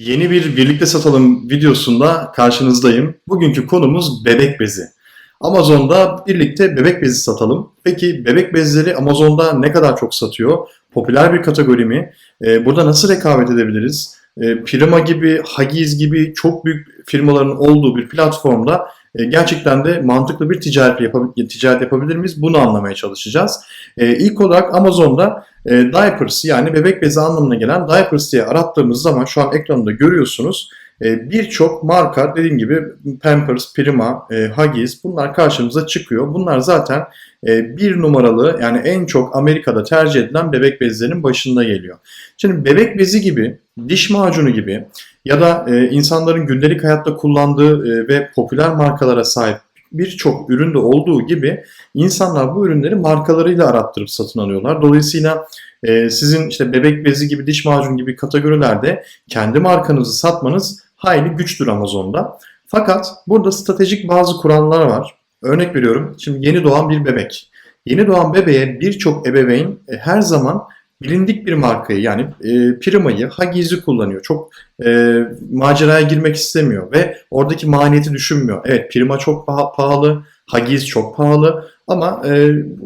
Yeni bir birlikte satalım videosunda karşınızdayım. Bugünkü konumuz bebek bezi. Amazon'da birlikte bebek bezi satalım. Peki bebek bezleri Amazon'da ne kadar çok satıyor? Popüler bir kategori mi? Ee, burada nasıl rekabet edebiliriz? Ee, Prima gibi, Huggies gibi çok büyük firmaların olduğu bir platformda e, gerçekten de mantıklı bir ticaret, yapabil- ticaret yapabilir miyiz? Bunu anlamaya çalışacağız. Ee, ilk olarak Amazon'da e, diapers yani bebek bezi anlamına gelen diapers diye arattığımız zaman şu an ekranında görüyorsunuz. E, Birçok marka dediğim gibi Pampers, Prima, e, Huggies bunlar karşımıza çıkıyor. Bunlar zaten e, bir numaralı yani en çok Amerika'da tercih edilen bebek bezlerinin başında geliyor. Şimdi bebek bezi gibi, diş macunu gibi ya da e, insanların gündelik hayatta kullandığı e, ve popüler markalara sahip birçok üründe olduğu gibi insanlar bu ürünleri markalarıyla arattırıp satın alıyorlar. Dolayısıyla e, sizin işte bebek bezi gibi, diş macunu gibi kategorilerde kendi markanızı satmanız hayli güçtür Amazon'da. Fakat burada stratejik bazı kurallar var. Örnek veriyorum. Şimdi yeni doğan bir bebek. Yeni doğan bebeğe birçok ebeveyn e, her zaman bilindik bir markayı yani e, Prima'yı, Huggies'i kullanıyor. Çok e, maceraya girmek istemiyor ve oradaki maliyeti düşünmüyor. Evet Prima çok paha- pahalı, Huggies çok pahalı ama e,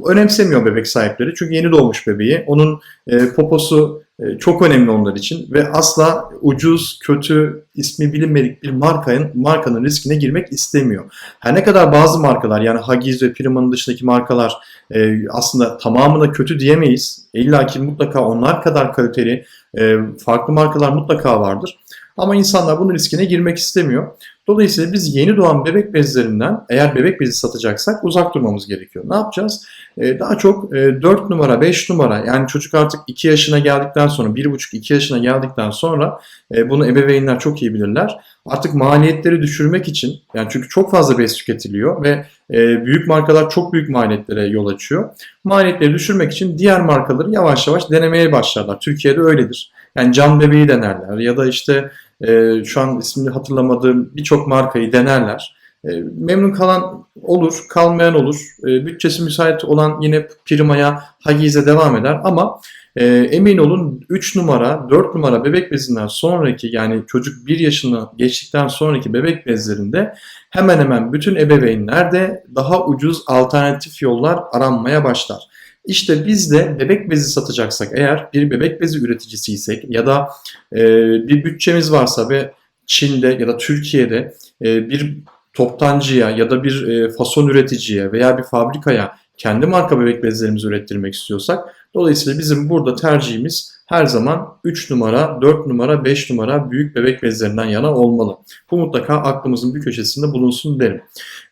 önemsemiyor bebek sahipleri. Çünkü yeni doğmuş bebeği. Onun e, poposu çok önemli onlar için ve asla ucuz, kötü, ismi bilinmedik bir markanın markanın riskine girmek istemiyor. Her ne kadar bazı markalar yani Huggies ve Prima'nın dışındaki markalar e, aslında tamamına kötü diyemeyiz. İlla ki mutlaka onlar kadar kaliteli e, farklı markalar mutlaka vardır. Ama insanlar bunun riskine girmek istemiyor. Dolayısıyla biz yeni doğan bebek bezlerinden eğer bebek bezi satacaksak uzak durmamız gerekiyor. Ne yapacağız? Ee, daha çok e, 4 numara, 5 numara yani çocuk artık 2 yaşına geldikten sonra, 1,5-2 yaşına geldikten sonra e, bunu ebeveynler çok iyi bilirler. Artık maliyetleri düşürmek için yani çünkü çok fazla bez tüketiliyor ve e, büyük markalar çok büyük maliyetlere yol açıyor. Maliyetleri düşürmek için diğer markaları yavaş yavaş denemeye başlarlar. Türkiye'de öyledir. Yani can bebeği denerler ya da işte e, şu an ismini hatırlamadığım birçok markayı denerler. E, memnun kalan olur, kalmayan olur. E, bütçesi müsait olan yine Prima'ya, Huggies'e devam eder ama e, emin olun 3 numara, 4 numara bebek bezinden sonraki yani çocuk 1 yaşını geçtikten sonraki bebek bezlerinde hemen hemen bütün ebeveynlerde daha ucuz alternatif yollar aranmaya başlar. İşte biz de bebek bezi satacaksak eğer bir bebek bezi üreticisiysek ya da e, bir bütçemiz varsa ve Çin'de ya da Türkiye'de e, bir toptancıya ya da bir e, fason üreticiye veya bir fabrikaya kendi marka bebek bezlerimizi ürettirmek istiyorsak dolayısıyla bizim burada tercihimiz her zaman 3 numara, 4 numara, 5 numara büyük bebek bezlerinden yana olmalı. Bu mutlaka aklımızın bir köşesinde bulunsun derim.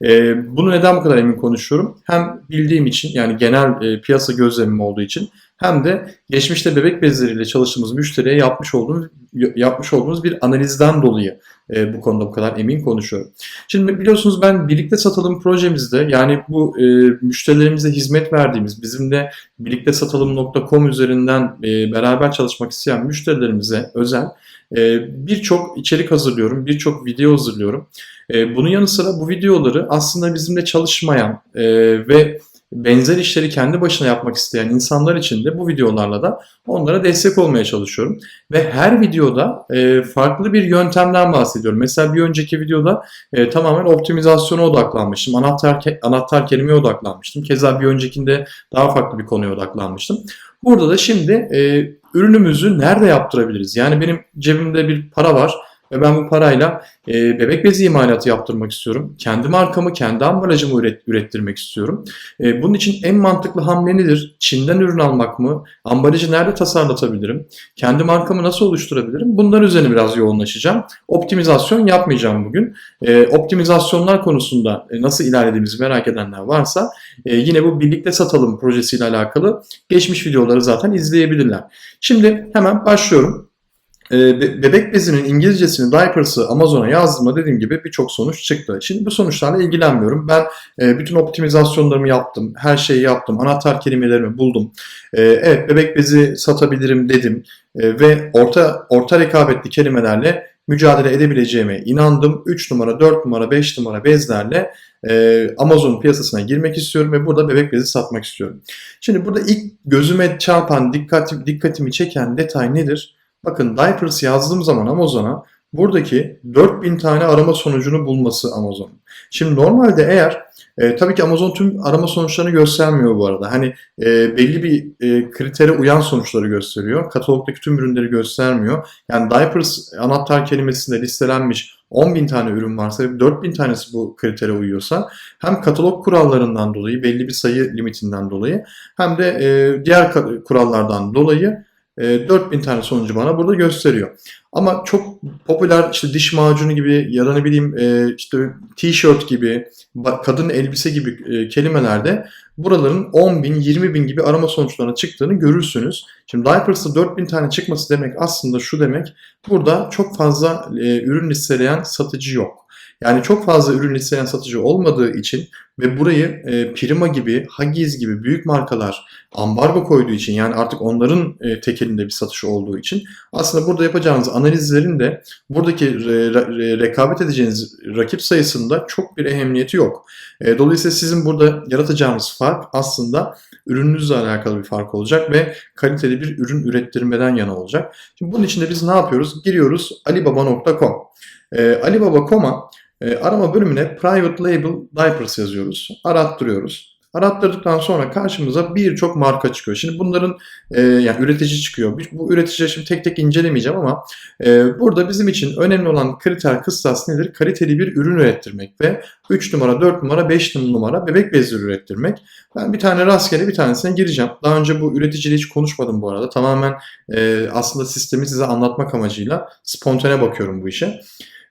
E, bunu neden bu kadar emin konuşuyorum? Hem bildiğim için yani genel e, piyasa gözlemim olduğu için hem de geçmişte bebek bezleriyle çalıştığımız müşteriye yapmış olduğumuz yapmış olduğumuz bir analizden dolayı e, bu konuda bu kadar emin konuşuyorum. Şimdi biliyorsunuz ben birlikte satalım projemizde yani bu e, müşterilerimize hizmet verdiğimiz bizimle birlikte satalım.com üzerinden e, beraber çalışmak isteyen müşterilerimize özel e, birçok içerik hazırlıyorum, birçok video hazırlıyorum. E, bunun yanı sıra bu videoları aslında bizimle çalışmayan e, ve benzer işleri kendi başına yapmak isteyen insanlar için de bu videolarla da onlara destek olmaya çalışıyorum. Ve her videoda e, farklı bir yöntemden bahsediyorum. Mesela bir önceki videoda e, tamamen optimizasyona odaklanmıştım. Anahtar, anahtar kelimeye odaklanmıştım. Keza bir öncekinde daha farklı bir konuya odaklanmıştım. Burada da şimdi e, ürünümüzü nerede yaptırabiliriz? Yani benim cebimde bir para var ve ben bu parayla e, bebek bezi imalatı yaptırmak istiyorum. Kendi markamı, kendi ambalajımı üret, ürettirmek istiyorum. E, bunun için en mantıklı hamle nedir? Çin'den ürün almak mı? Ambalajı nerede tasarlatabilirim? Kendi markamı nasıl oluşturabilirim? Bunlar üzerine biraz yoğunlaşacağım. Optimizasyon yapmayacağım bugün. E, optimizasyonlar konusunda e, nasıl ilerlediğimizi merak edenler varsa e, yine bu birlikte satalım projesiyle alakalı geçmiş videoları zaten izleyebilirler. Şimdi hemen başlıyorum. E, be- bebek bezinin İngilizcesini, diapers'ı Amazon'a yazdığımda dediğim gibi birçok sonuç çıktı. Şimdi bu sonuçlarla ilgilenmiyorum. Ben e, bütün optimizasyonlarımı yaptım, her şeyi yaptım, anahtar kelimelerimi buldum. E, evet bebek bezi satabilirim dedim E, ve orta orta rekabetli kelimelerle mücadele edebileceğime inandım. 3 numara, 4 numara, 5 numara bezlerle Amazon piyasasına girmek istiyorum ve burada bebek bezi satmak istiyorum. Şimdi burada ilk gözüme çarpan, dikkat, dikkatimi çeken detay nedir? Bakın diapers yazdığım zaman Amazon'a buradaki 4000 tane arama sonucunu bulması Amazon'un. Şimdi normalde eğer e, tabii ki Amazon tüm arama sonuçlarını göstermiyor bu arada. Hani e, belli bir e, kritere uyan sonuçları gösteriyor. Katalogdaki tüm ürünleri göstermiyor. Yani diapers anahtar kelimesinde listelenmiş 10.000 tane ürün varsa ve 4.000 tanesi bu kritere uyuyorsa hem katalog kurallarından dolayı belli bir sayı limitinden dolayı hem de e, diğer kurallardan dolayı e, 4000 tane sonucu bana burada gösteriyor. Ama çok popüler işte diş macunu gibi ya da ne bileyim e, işte t-shirt gibi kadın elbise gibi e, kelimelerde buraların 10 bin 20 bin gibi arama sonuçlarına çıktığını görürsünüz. Şimdi diapers'ta 4000 tane çıkması demek aslında şu demek burada çok fazla e, ürün listeleyen satıcı yok. Yani çok fazla ürün listeleyen satıcı olmadığı için ve burayı e, Prima gibi, Huggies gibi büyük markalar ambargo koyduğu için yani artık onların e, tekelinde bir satışı olduğu için aslında burada yapacağınız analizlerin de buradaki re- re- rekabet edeceğiniz rakip sayısında çok bir ehemmiyeti yok. E, dolayısıyla sizin burada yaratacağınız fark aslında ürününüzle alakalı bir fark olacak ve kaliteli bir ürün ürettirmeden yana olacak. Şimdi bunun için de biz ne yapıyoruz? Giriyoruz alibaba.com. E, alibaba.com'a e, arama bölümüne Private Label Diapers yazıyoruz. Arattırıyoruz. Arattırdıktan sonra karşımıza birçok marka çıkıyor. Şimdi bunların e, yani üretici çıkıyor. Bu üreticileri şimdi tek tek incelemeyeceğim ama e, burada bizim için önemli olan kriter kıstas nedir? Kaliteli bir ürün ürettirmek ve 3 numara, 4 numara, 5 numara bebek bezleri ürettirmek. Ben bir tane rastgele bir tanesine gireceğim. Daha önce bu üreticiyle hiç konuşmadım bu arada. Tamamen e, aslında sistemi size anlatmak amacıyla spontane bakıyorum bu işe.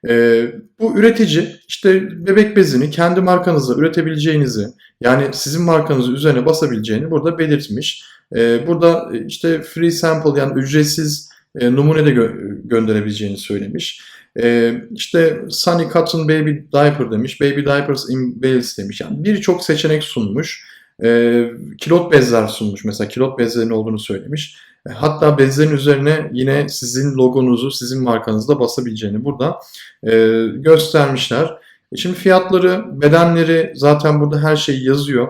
E, bu üretici işte bebek bezini kendi markanızla üretebileceğinizi yani sizin markanızı üzerine basabileceğini burada belirtmiş. E, burada işte free sample yani ücretsiz e, numune de gö- gönderebileceğini söylemiş. E, işte Sunny Cotton Baby Diaper demiş. Baby Diapers in Wales demiş. Yani birçok seçenek sunmuş. E, kilot bezler sunmuş. Mesela kilot bezlerinin olduğunu söylemiş. E, Hatta bezlerin üzerine yine sizin logonuzu, sizin markanızı da basabileceğini burada e, göstermişler. E Şimdi fiyatları, bedenleri zaten burada her şey yazıyor.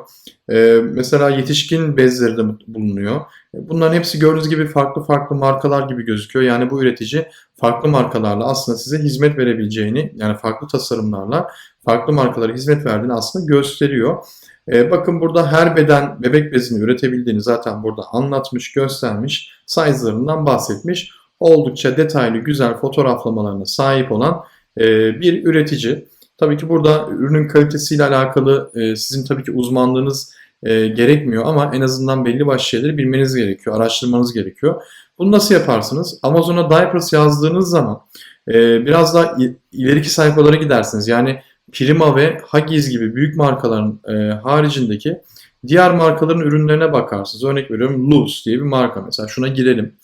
E, mesela yetişkin bezleri de bulunuyor. E, Bunların hepsi gördüğünüz gibi farklı farklı markalar gibi gözüküyor. Yani bu üretici farklı markalarla aslında size hizmet verebileceğini, yani farklı tasarımlarla farklı markalara hizmet verdiğini aslında gösteriyor. E, bakın burada her beden bebek bezini üretebildiğini zaten burada anlatmış, göstermiş, size'larından bahsetmiş. Oldukça detaylı, güzel fotoğraflamalarına sahip olan e, bir üretici. Tabii ki burada ürünün kalitesiyle alakalı e, sizin tabii ki uzmanlığınız e, gerekmiyor ama en azından belli başlı şeyleri bilmeniz gerekiyor, araştırmanız gerekiyor. Bunu nasıl yaparsınız? Amazon'a diapers yazdığınız zaman e, biraz daha ileriki sayfalara gidersiniz. Yani Prima ve Huggies gibi büyük markaların e, haricindeki diğer markaların ürünlerine bakarsınız. Örnek veriyorum Loose diye bir marka mesela. Şuna girelim.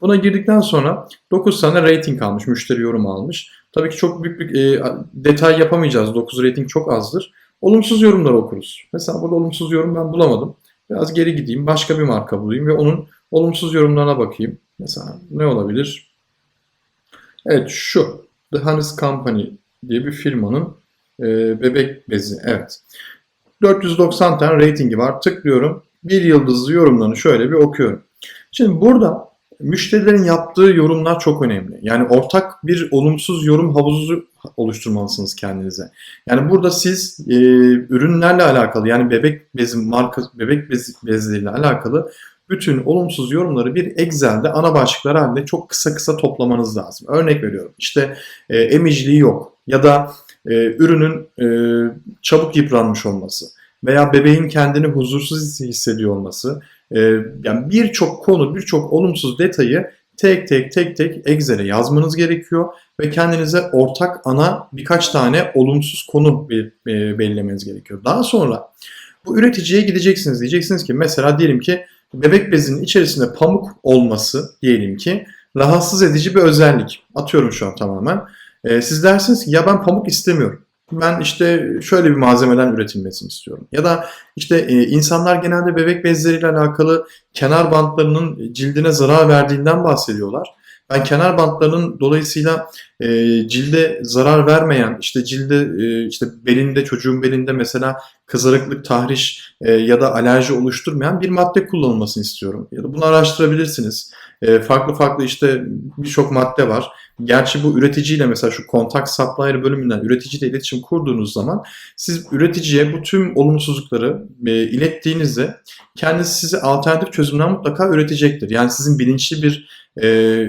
Buna girdikten sonra 9 tane rating almış, müşteri yorum almış. Tabii ki çok büyük bir e, detay yapamayacağız. 9 rating çok azdır. Olumsuz yorumları okuruz. Mesela burada olumsuz yorum ben bulamadım. Biraz geri gideyim, başka bir marka bulayım ve onun olumsuz yorumlarına bakayım. Mesela ne olabilir? Evet şu. The Honest Company diye bir firmanın e, bebek bezi. Evet. 490 tane ratingi var. Tıklıyorum. Bir yıldızlı yorumlarını şöyle bir okuyorum. Şimdi burada müşterilerin yaptığı yorumlar çok önemli. Yani ortak bir olumsuz yorum havuzu oluşturmalısınız kendinize. Yani burada siz e, ürünlerle alakalı yani bebek bezi marka bebek bezi, bezleriyle alakalı bütün olumsuz yorumları bir Excel'de ana başlıklar halinde çok kısa kısa toplamanız lazım. Örnek veriyorum. İşte e, emiciliği yok ya da e, ürünün e, çabuk yıpranmış olması veya bebeğin kendini huzursuz hissediyor olması e, yani birçok konu, birçok olumsuz detayı tek tek tek tek Excel'e yazmanız gerekiyor ve kendinize ortak ana birkaç tane olumsuz konu e, belirlemeniz gerekiyor. Daha sonra bu üreticiye gideceksiniz. Diyeceksiniz ki mesela diyelim ki bebek bezinin içerisinde pamuk olması diyelim ki rahatsız edici bir özellik. Atıyorum şu an tamamen. E, siz dersiniz ki ya ben pamuk istemiyorum. Ben işte şöyle bir malzemeden üretilmesini istiyorum. Ya da işte e, insanlar genelde bebek bezleriyle alakalı kenar bantlarının cildine zarar verdiğinden bahsediyorlar. Ben kenar bantlarının dolayısıyla e, cilde zarar vermeyen, işte cilde, e, işte belinde, çocuğun belinde mesela kızarıklık, tahriş ya da alerji oluşturmayan bir madde kullanılmasını istiyorum. Ya da bunu araştırabilirsiniz. E, farklı farklı işte birçok madde var. Gerçi bu üreticiyle mesela şu kontak supplier bölümünden üreticiyle iletişim kurduğunuz zaman siz üreticiye bu tüm olumsuzlukları e, ilettiğinizde kendisi size alternatif çözümler mutlaka üretecektir. Yani sizin bilinçli bir e,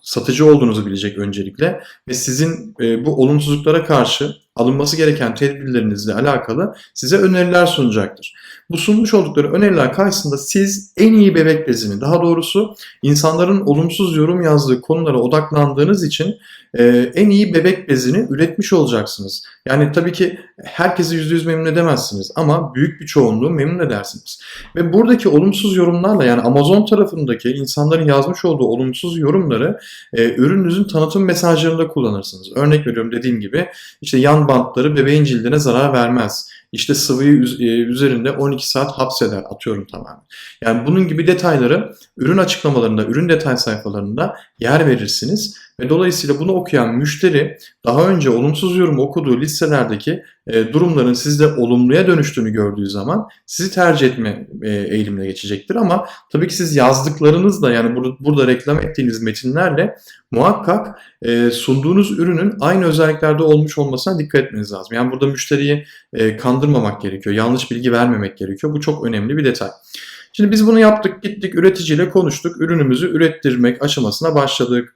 satıcı olduğunuzu bilecek öncelikle ve sizin e, bu olumsuzluklara karşı alınması gereken tedbirlerinizle alakalı size öneriler sunacaktır. Bu sunmuş oldukları öneriler karşısında siz en iyi bebek bezini, daha doğrusu insanların olumsuz yorum yazdığı konulara odaklandığınız için e, en iyi bebek bezini üretmiş olacaksınız. Yani tabii ki herkesi %100 memnun edemezsiniz ama büyük bir çoğunluğu memnun edersiniz. Ve buradaki olumsuz yorumlarla yani Amazon tarafındaki insanların yazmış olduğu olumsuz yorumları e, ürününüzün tanıtım mesajlarında kullanırsınız. Örnek veriyorum dediğim gibi işte yan bantları bebeğin cildine zarar vermez. İşte sıvıyı üzerinde 12 saat hapseder atıyorum tamamen. Yani bunun gibi detayları ürün açıklamalarında, ürün detay sayfalarında yer verirsiniz ve dolayısıyla bunu okuyan müşteri daha önce olumsuz yorum okuduğu listelerdeki e, durumların sizde olumluya dönüştüğünü gördüğü zaman sizi tercih etme e, eğilimine geçecektir. Ama tabii ki siz yazdıklarınızla yani burada, reklam ettiğiniz metinlerle muhakkak e, sunduğunuz ürünün aynı özelliklerde olmuş olmasına dikkat etmeniz lazım. Yani burada müşteriyi kandırmamak gerekiyor, yanlış bilgi vermemek gerekiyor. Bu çok önemli bir detay. Şimdi biz bunu yaptık, gittik üreticiyle konuştuk, ürünümüzü ürettirmek aşamasına başladık.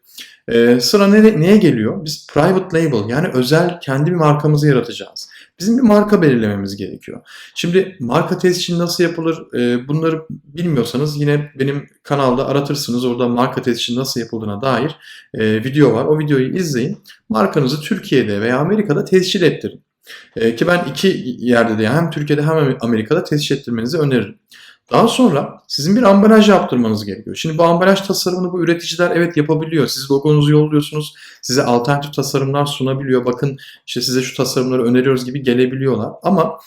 Ee, sıra ne, neye geliyor? Biz private label yani özel kendi bir markamızı yaratacağız. Bizim bir marka belirlememiz gerekiyor. Şimdi marka tescili nasıl yapılır? Ee, bunları bilmiyorsanız yine benim kanalda aratırsınız. Orada marka tescili nasıl yapıldığına dair e, video var. O videoyu izleyin. Markanızı Türkiye'de veya Amerika'da tescil ettirin. E, ki ben iki yerde de yani hem Türkiye'de hem Amerika'da tescil ettirmenizi öneririm. Daha sonra sizin bir ambalaj yaptırmanız gerekiyor. Şimdi bu ambalaj tasarımını bu üreticiler evet yapabiliyor. Siz logonuzu yolluyorsunuz. Size alternatif tasarımlar sunabiliyor. Bakın işte size şu tasarımları öneriyoruz gibi gelebiliyorlar. Ama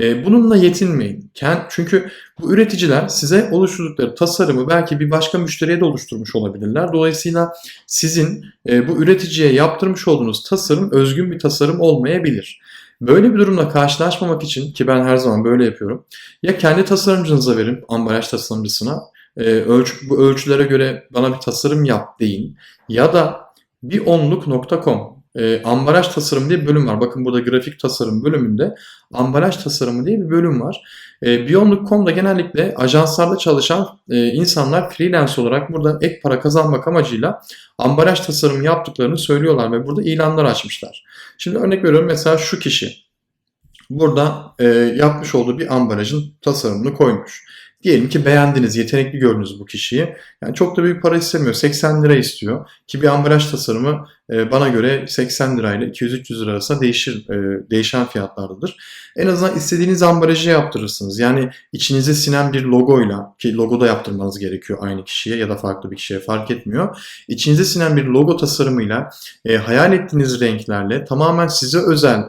e, bununla yetinmeyin. Çünkü bu üreticiler size oluşturdukları tasarımı belki bir başka müşteriye de oluşturmuş olabilirler. Dolayısıyla sizin e, bu üreticiye yaptırmış olduğunuz tasarım özgün bir tasarım olmayabilir. Böyle bir durumla karşılaşmamak için ki ben her zaman böyle yapıyorum. Ya kendi tasarımcınıza verin ambalaj tasarımcısına. E, ölçü, bu ölçülere göre bana bir tasarım yap deyin. Ya da bionluk.com e, ambalaj tasarım diye bir bölüm var. Bakın burada grafik tasarım bölümünde ambalaj tasarımı diye bir bölüm var. E, Beyondluk.com'da genellikle ajanslarda çalışan e, insanlar freelance olarak burada ek para kazanmak amacıyla ambalaj tasarımı yaptıklarını söylüyorlar ve burada ilanlar açmışlar. Şimdi örnek veriyorum mesela şu kişi burada e, yapmış olduğu bir ambalajın tasarımını koymuş. Diyelim ki beğendiniz, yetenekli gördünüz bu kişiyi. Yani çok da büyük para istemiyor. 80 lira istiyor. Ki bir ambalaj tasarımı e, bana göre 80 lirayla 200-300 lira arasında değişir, e, değişen fiyatlardadır. En azından istediğiniz ambalajı yaptırırsınız. Yani içinize sinen bir logoyla ki logo da yaptırmanız gerekiyor aynı kişiye ya da farklı bir kişiye fark etmiyor. İçinize sinen bir logo tasarımıyla e, hayal ettiğiniz renklerle tamamen size özel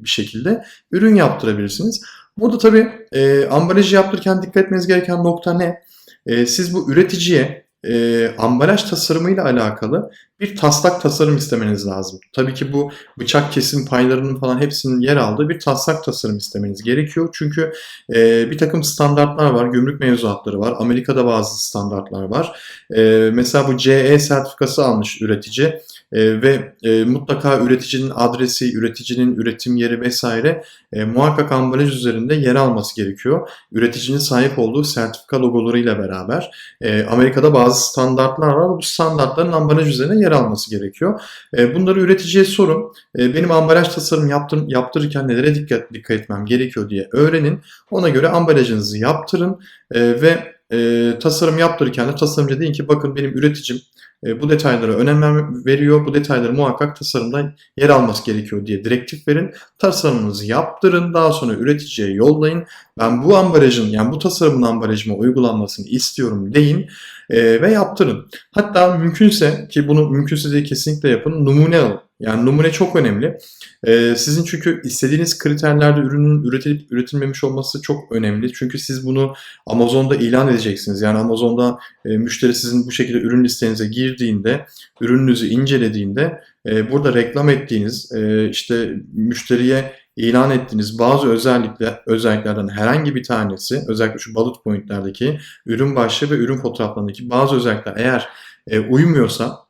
bir şekilde ürün yaptırabilirsiniz. Burada tabii e, ambalajı yaptırırken dikkat etmeniz gereken nokta ne? E, siz bu üreticiye e, ambalaj tasarımıyla alakalı bir taslak tasarım istemeniz lazım. Tabii ki bu bıçak kesim paylarının falan hepsinin yer aldığı bir taslak tasarım istemeniz gerekiyor. Çünkü e, bir takım standartlar var, gümrük mevzuatları var, Amerika'da bazı standartlar var. E, mesela bu CE sertifikası almış üretici e, ve e, mutlaka üreticinin adresi, üreticinin üretim yeri vesaire e, muhakkak ambalaj üzerinde yer alması gerekiyor. Üreticinin sahip olduğu sertifika logolarıyla beraber. E, Amerika'da bazı standartlar var. Bu standartların ambalaj üzerine yer alması gerekiyor. E, bunları üreticiye sorun. E, benim ambalaj tasarım yaptır, yaptırırken nelere dikkat, dikkat etmem gerekiyor diye öğrenin. Ona göre ambalajınızı yaptırın e, ve e, tasarım yaptırırken de tasarımcı deyin ki bakın benim üreticim bu detaylara önem veriyor. Bu detayları muhakkak tasarımda yer alması gerekiyor diye direktif verin. Tasarımınızı yaptırın. Daha sonra üreticiye yollayın. Ben bu ambalajın yani bu tasarımın ambalajıma uygulanmasını istiyorum deyin e, ve yaptırın. Hatta mümkünse ki bunu mümkünse de kesinlikle yapın. Numune alın. Yani numune çok önemli. Ee, sizin çünkü istediğiniz kriterlerde ürünün üretilip üretilmemiş olması çok önemli. Çünkü siz bunu Amazon'da ilan edeceksiniz. Yani Amazon'da e, müşteri sizin bu şekilde ürün listenize girdiğinde, ürününüzü incelediğinde e, burada reklam ettiğiniz, e, işte müşteriye ilan ettiğiniz bazı özellikler, özelliklerden herhangi bir tanesi, özellikle şu bullet point'lerdeki ürün başlığı ve ürün fotoğraflarındaki bazı özellikler eğer e, uymuyorsa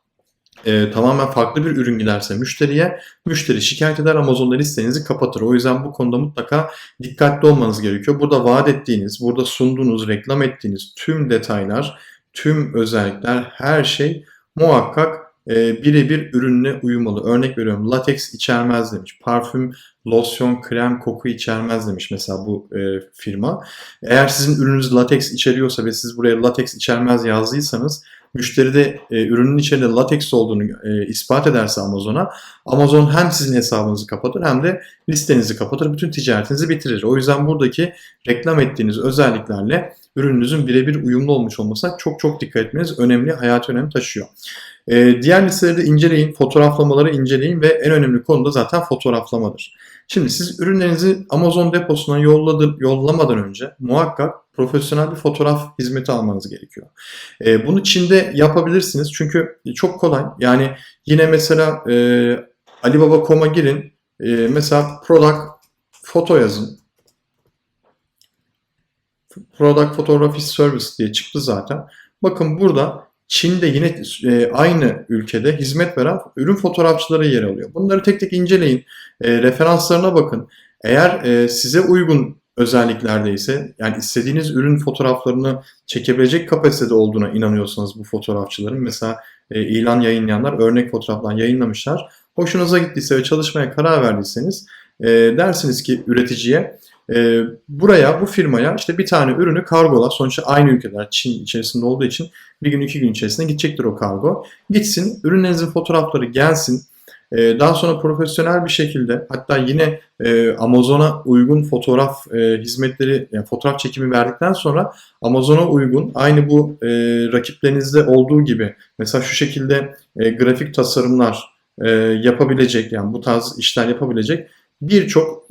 e, tamamen farklı bir ürün giderse müşteriye, müşteri şikayet eder Amazon'da listenizi kapatır. O yüzden bu konuda mutlaka dikkatli olmanız gerekiyor. Burada vaat ettiğiniz, burada sunduğunuz, reklam ettiğiniz tüm detaylar, tüm özellikler, her şey muhakkak e, birebir ürünle uyumalı. Örnek veriyorum lateks içermez demiş. Parfüm, losyon, krem, koku içermez demiş mesela bu e, firma. Eğer sizin ürününüz lateks içeriyorsa ve siz buraya lateks içermez yazdıysanız müşteri de e, ürünün içinde lateks olduğunu e, ispat ederse Amazon'a Amazon hem sizin hesabınızı kapatır hem de listenizi kapatır. Bütün ticaretinizi bitirir. O yüzden buradaki reklam ettiğiniz özelliklerle ürününüzün birebir uyumlu olmuş olmasına çok çok dikkat etmeniz önemli, hayati önem taşıyor. E, diğer listeleri de inceleyin, fotoğraflamaları inceleyin ve en önemli konu da zaten fotoğraflamadır. Şimdi siz ürünlerinizi Amazon deposuna yolladı, yollamadan önce muhakkak profesyonel bir fotoğraf hizmeti almanız gerekiyor. E, bunu Çin'de yapabilirsiniz çünkü çok kolay. Yani yine mesela e, Alibaba.com'a girin. E, mesela product foto yazın. Product Photography Service diye çıktı zaten. Bakın burada Çin'de yine e, aynı ülkede hizmet veren ürün fotoğrafçıları yer alıyor. Bunları tek tek inceleyin. E, referanslarına bakın. Eğer e, size uygun özelliklerdeyse yani istediğiniz ürün fotoğraflarını çekebilecek kapasitede olduğuna inanıyorsanız bu fotoğrafçıların mesela e, ilan yayınlayanlar örnek fotoğraflar yayınlamışlar. Hoşunuza gittiyse ve çalışmaya karar verdiyseniz e, dersiniz ki üreticiye e, buraya bu firmaya işte bir tane ürünü kargola sonuçta aynı ülkeler Çin içerisinde olduğu için bir gün iki gün içerisinde gidecektir o kargo. Gitsin ürünlerinizin fotoğrafları gelsin ee, daha sonra profesyonel bir şekilde hatta yine e, Amazon'a uygun fotoğraf e, hizmetleri, yani fotoğraf çekimi verdikten sonra Amazon'a uygun aynı bu e, rakiplerinizde olduğu gibi mesela şu şekilde grafik tasarımlar yapabilecek yani bu tarz işler yapabilecek birçok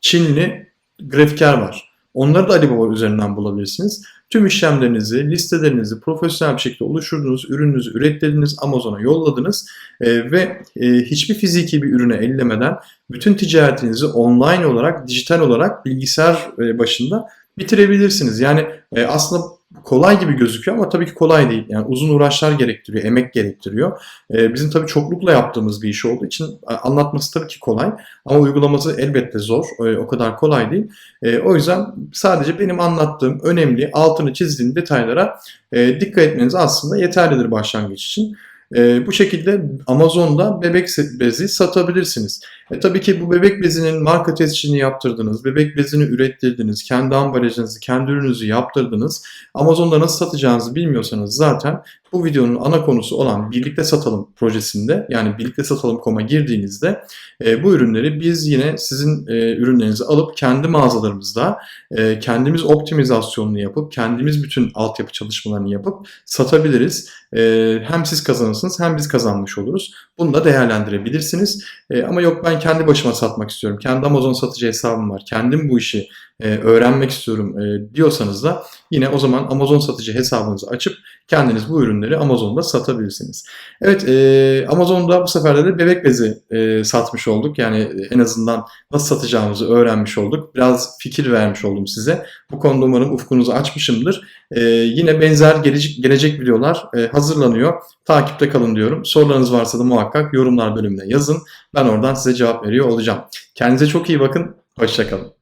Çinli grafiker var. Onları da Alibaba üzerinden bulabilirsiniz. Tüm işlemlerinizi, listelerinizi profesyonel bir şekilde oluşturdunuz, ürününüzü ürettirdiniz, Amazon'a yolladınız e, ve e, hiçbir fiziki bir ürüne ellemeden bütün ticaretinizi online olarak, dijital olarak bilgisayar e, başında bitirebilirsiniz. Yani e, aslında kolay gibi gözüküyor ama tabii ki kolay değil. Yani uzun uğraşlar gerektiriyor, emek gerektiriyor. Ee, bizim tabii çoklukla yaptığımız bir iş olduğu için anlatması tabii ki kolay ama uygulaması elbette zor. E, o kadar kolay değil. E, o yüzden sadece benim anlattığım önemli, altını çizdiğim detaylara e, dikkat etmeniz aslında yeterlidir başlangıç için. E, bu şekilde Amazon'da bebek bezi satabilirsiniz. E, tabii ki bu bebek bezinin marka tescilini yaptırdınız, bebek bezini ürettirdiniz, kendi ambalajınızı, kendi ürününüzü yaptırdınız. Amazon'da nasıl satacağınızı bilmiyorsanız zaten bu videonun ana konusu olan Birlikte Satalım projesinde yani Birlikte Satalım.com'a girdiğinizde e, bu ürünleri biz yine sizin e, ürünlerinizi alıp kendi mağazalarımızda e, kendimiz optimizasyonunu yapıp kendimiz bütün altyapı çalışmalarını yapıp satabiliriz. E, hem siz kazanırsınız hem biz kazanmış oluruz. Bunu da değerlendirebilirsiniz. E, ama yok ben kendi başıma satmak istiyorum. Kendi Amazon satıcı hesabım var. Kendim bu işi e, öğrenmek istiyorum e, diyorsanız da yine o zaman Amazon satıcı hesabınızı açıp kendiniz bu ürünleri Amazon'da satabilirsiniz. Evet e, Amazon'da bu sefer de bebek bezi e, satmış olduk. Yani en azından nasıl satacağımızı öğrenmiş olduk. Biraz fikir vermiş oldum size. Bu konuda umarım ufkunuzu açmışımdır. E, yine benzer gelecek, gelecek videolar e, hazırlanıyor. Takipte kalın diyorum. Sorularınız varsa da muhakkak yorumlar bölümüne yazın. Ben oradan size cevap veriyor olacağım. Kendinize çok iyi bakın. Hoşçakalın.